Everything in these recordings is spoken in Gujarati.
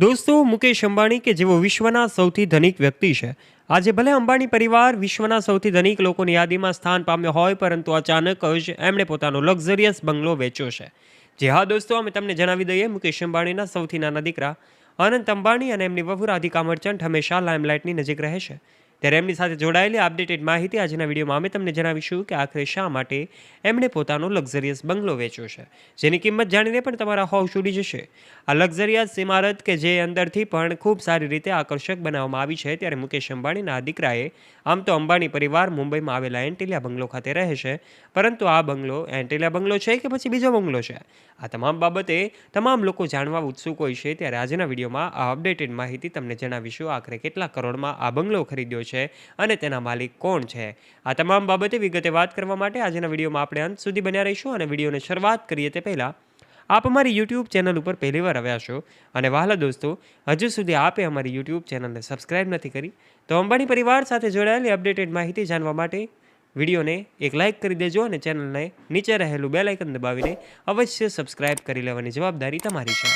દોસ્તો, મુકેશ અંબાણી કે જેઓ વિશ્વના સૌથી ધનિક વ્યક્તિ છે. આજે ભલે અંબાણી પરિવાર વિશ્વના સૌથી ધનિક લોકોની યાદીમાં સ્થાન પામ્યો હોય, પરંતુ અચાનક જ એમણે પોતાનો લક્ઝરિયસ બંગલો વેચ્યો છે. જે હા, દોસ્તો, અમે તમને જણાવી દઈએ, મુકેશ અંબાણીના સૌથી નાના દીકરા. અનંત અંબાણી અને એમની વહુ રાધિકા મર્ચન્ટ હંમેશા લાઇમલાઇટની નજીક રહે છે. ત્યારે એમની સાથે જોડાયેલી અપડેટેડ માહિતી આજના વિડીયોમાં અમે તમને જણાવીશું કે આખરે શા માટે એમણે પોતાનો લક્ઝરિયસ બંગલો વેચ્યો છે, જેની કિંમત જાણીને પણ તમારા હોશ ઉડી જશે. આ લક્ઝરિયસ ઇમારત કે જે અંદરથી પણ ખૂબ સારી રીતે આકર્ષક બનાવવામાં આવી છે, ત્યારે મુકેશ અંબાણીના દીકરાએ આમ તો અંબાણી પરિવાર મુંબઈમાં આવેલા એન્ટિલિયા બંગલો ખાતે રહે છે, પરંતુ આ બંગલો એન્ટિલિયા બંગલો છે કે પછી બીજો બંગલો છે? આ તમામ બાબતે તમામ લોકો જાણવા ઉત્સુક હોય છે, ત્યારે આજના વિડીયોમાં આ અપડેટેડ માહિતી તમને જણાવીશું આખરે કેટલા કરોડમાં આ બંગલો ખરીદ્યો છે અને તેના માલિક કોણ છે? આ તમામ બાબતે વિગતે વાત કરવા માટે આજના વિડીયોમાં આપણે અંત સુધી બન્યા રહીશું અને વિડીયોની શરૂઆત કરીએ તે પહેલાં આપ અમારી યુટ્યુબ ચેનલ ઉપર પહેલી વાર આવ્યા છો અને વહાલા દોસ્તો, હજુ સુધી આપે અમારી યુટ્યુબ ચેનલને સબસ્ક્રાઇબ નથી કરી, તો અંબાણી પરિવાર સાથે જોડાયેલી અપડેટેડ માહિતી જાણવા માટે વિડીયોને એક લાઇક કરી દેજો અને ચેનલને નીચે રહેલું બે લાઇકન દબાવીને અવશ્ય સબસ્ક્રાઇબ કરી લેવાની જવાબદારી તમારી છે.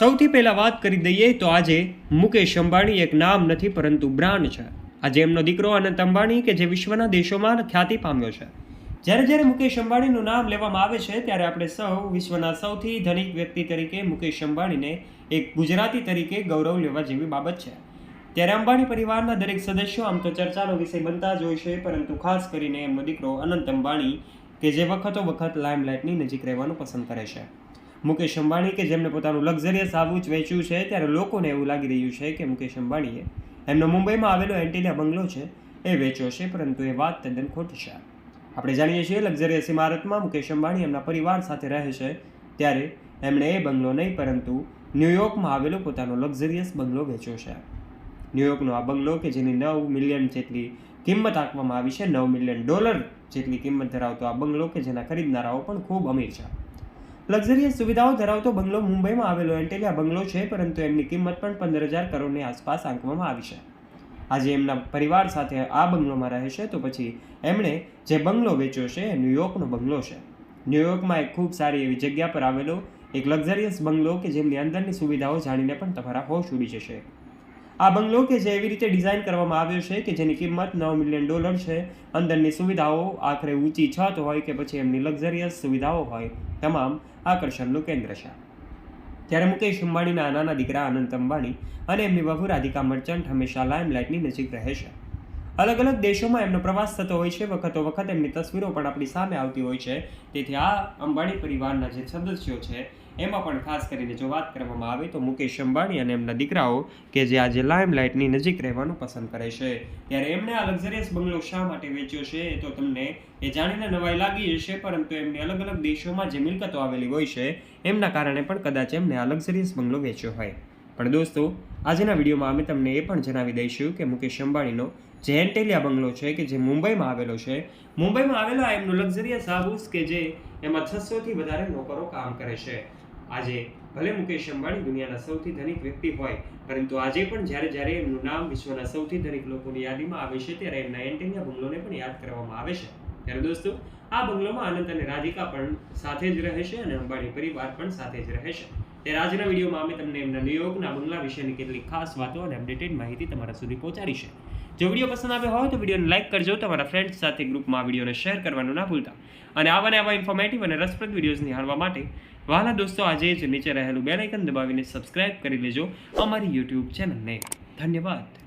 સૌથી પહેલાં વાત કરી દઈએ તો આજે મુકેશ અંબાણી એક નામ નથી પરંતુ બ્રાન્ડ છે. આજે એમનો દીકરો અનંત અંબાણી કે જે વિશ્વના દેશોમાં ખ્યાતિ પામ્યો છે. જ્યારે જ્યારે મુકેશ અંબાણીનું નામ લેવામાં આવે છે, ત્યારે આપણે સૌ વિશ્વના સૌથી ધનિક વ્યક્તિ તરીકે મુકેશ અંબાણીને એક ગુજરાતી તરીકે ગૌરવ લેવા જેવી બાબત છે. ત્યારે અંબાણી પરિવારના દરેક સદસ્યો આમ તો ચર્ચાનો વિષય બનતા જ હોય છે, પરંતુ ખાસ કરીને એમનો દીકરો અનંત અંબાણી, કે જે વખતો વખત લાઇમલાઇટની નજીક રહેવાનું પસંદ કરે છે. મુકેશ અંબાણી, કે જેમને પોતાનું લક્ઝરિયસ આવું જ વેચ્યું છે, ત્યારે લોકોને એવું લાગી રહ્યું છે કે મુકેશ અંબાણીએ એમનો મુંબઈમાં આવેલો એન્ટિલિયા બંગલો છે, એ વેચ્યો છે, પરંતુ એ વાત તદ્દન ખોટી છે. આપણે જાણીએ છીએ લક્ઝરિયસ ઇમારતમાં મુકેશ અંબાણી એમના પરિવાર સાથે રહે છે, ત્યારે એમણે એ બંગલો નહીં, પરંતુ ન્યૂયોર્કમાં આવેલો પોતાનો લક્ઝરિયસ બંગલો વેચ્યો છે. ન્યૂયોર્કનો આ બંગલો કે જેની નવ મિલિયન જેટલી કિંમત આપવામાં આવી છે, નવ મિલિયન ડોલર જેટલી કિંમત ધરાવતો આ બંગલો કે જેના ખરીદનારાઓ પણ ખૂબ અમીર છે. લક્ઝરિયસ સુવિધાઓ ધરાવતો બંગલો મુંબઈમાં આવેલો એન્ટેલિયા બંગલો છે, પરંતુ એમની કિંમત પણ પંદર હજાર કરોડની આસપાસ આંકવામાં આવી છે. આજે એમના પરિવાર સાથે આ બંગલોમાં રહે છે, તો પછી એમણે જે બંગલો વેચ્યો છે એ ન્યૂયોર્કનો બંગલો છે. ન્યૂયોર્કમાં એક ખૂબ સારી એવી જગ્યા પર આવેલો એક લક્ઝરિયસ બંગલો કે જેમની અંદરની સુવિધાઓ જાણીને પણ તમારા હોશ ઉડી જશે. આ બંગલો કે જે એવી રીતે ડિઝાઇન કરવામાં આવ્યો છે કે જેની કિંમત નવ મિલિયન ડોલર છે, અંદરની સુવિધાઓ આખરે ઊંચી છત હોય કે પછી એમની લક્ઝરિયસ સુવિધાઓ હોય, તમામ આકર્ષણનું કેન્દ્ર છે. ત્યારે મુકેશ અંબાણીના નાના દીકરા અનંત અંબાણી અને એમની વહુ રાધિકા મર્ચન્ટ હંમેશા લાઇમલાઇટની નજીક રહે છે. અલગ અલગ દેશોમાં એમનો પ્રવાસ થતો હોય છે, વખતો વખત એમની તસવીરો પણ આપણી સામે આવતી હોય છે. તેથી આ અંબાણી પરિવારના જે સદસ્યો છે, એમાં પણ ખાસ કરીને જો વાત કરવામાં આવે તો મુકેશ અંબાણી અને એમના દીકરાઓ કે જે આજે લાઇમલાઇટની નજીક રહેવાનું પસંદ કરે છે. ત્યારે એમણે આ લક્ઝરિયસ બંગલો શા માટે વેચ્યો છે એ તો તમને એ જાણીને નવાઈ લાગી જશે પરંતુ એમની અલગ અલગ દેશોમાં જે મિલકતો આવેલી હોય છે, એમના કારણે પણ કદાચ એમને આ લક્ઝરિયસ બંગલો વેચ્યો હોય. પણ દોસ્તો, આજના વિડીયોમાં અમે તમને એ પણ જણાવી દઈશું કે મુકેશ અંબાણીનો જે એન્ટેલિયા બંગલો છે કે જે મુંબઈમાં આવેલો છે. મુંબઈમાં આવેલો આ એમનો લક્ઝરિયસ હાઉસ કે જે એમાં છસોથી વધારે નોકરો કામ કરે છે. આજે ભલે મુકેશ અંબાણી દુનિયાના સૌથી ધનિક વ્યક્તિ હોય, પરંતુ આજે પણ જ્યારે જ્યારે એમનું નામ વિશ્વના સૌથી ધનિક લોકોની યાદીમાં આવે છે, ત્યારે એમના એન્ટેલિયા બંગલોને પણ યાદ કરવામાં આવે છે. ત્યારે દોસ્તો, આ બંગલોમાં આનંદ અને રાધિકા પણ સાથે જ રહે છે અને અંબાણી પરિવાર પણ સાથે જ રહે છે. ત્યારે આજના વિડીયોમાં અમે તમને એમના ન્યુયોર્કના બંગલા વિશેની કેટલીક ખાસ વાતો અને અપડેટેડ માહિતી તમારા સુધી પહોંચાડી છે. જો વીડિયો પસંદ આવ્યો હોય તો વિડીયોને લાઇક કરજો, તમારા ફ્રેન્ડ્સ સાથે ગ્રુપમાં વિડીયોને શેર કરવાનું ના ભૂલતા. અને આવા ને આવા ઇન્ફોર્મેટિવ અને રસપ્રદ વિડીયોઝ નિહાળવા માટે વાલા દોસ્તો આજે જ નીચે રહેલું બેલ દબાવીને સબસ્ક્રાઇબ કરી લેજો અમારી યુટ્યુબ ચેનલને ધન્યવાદ.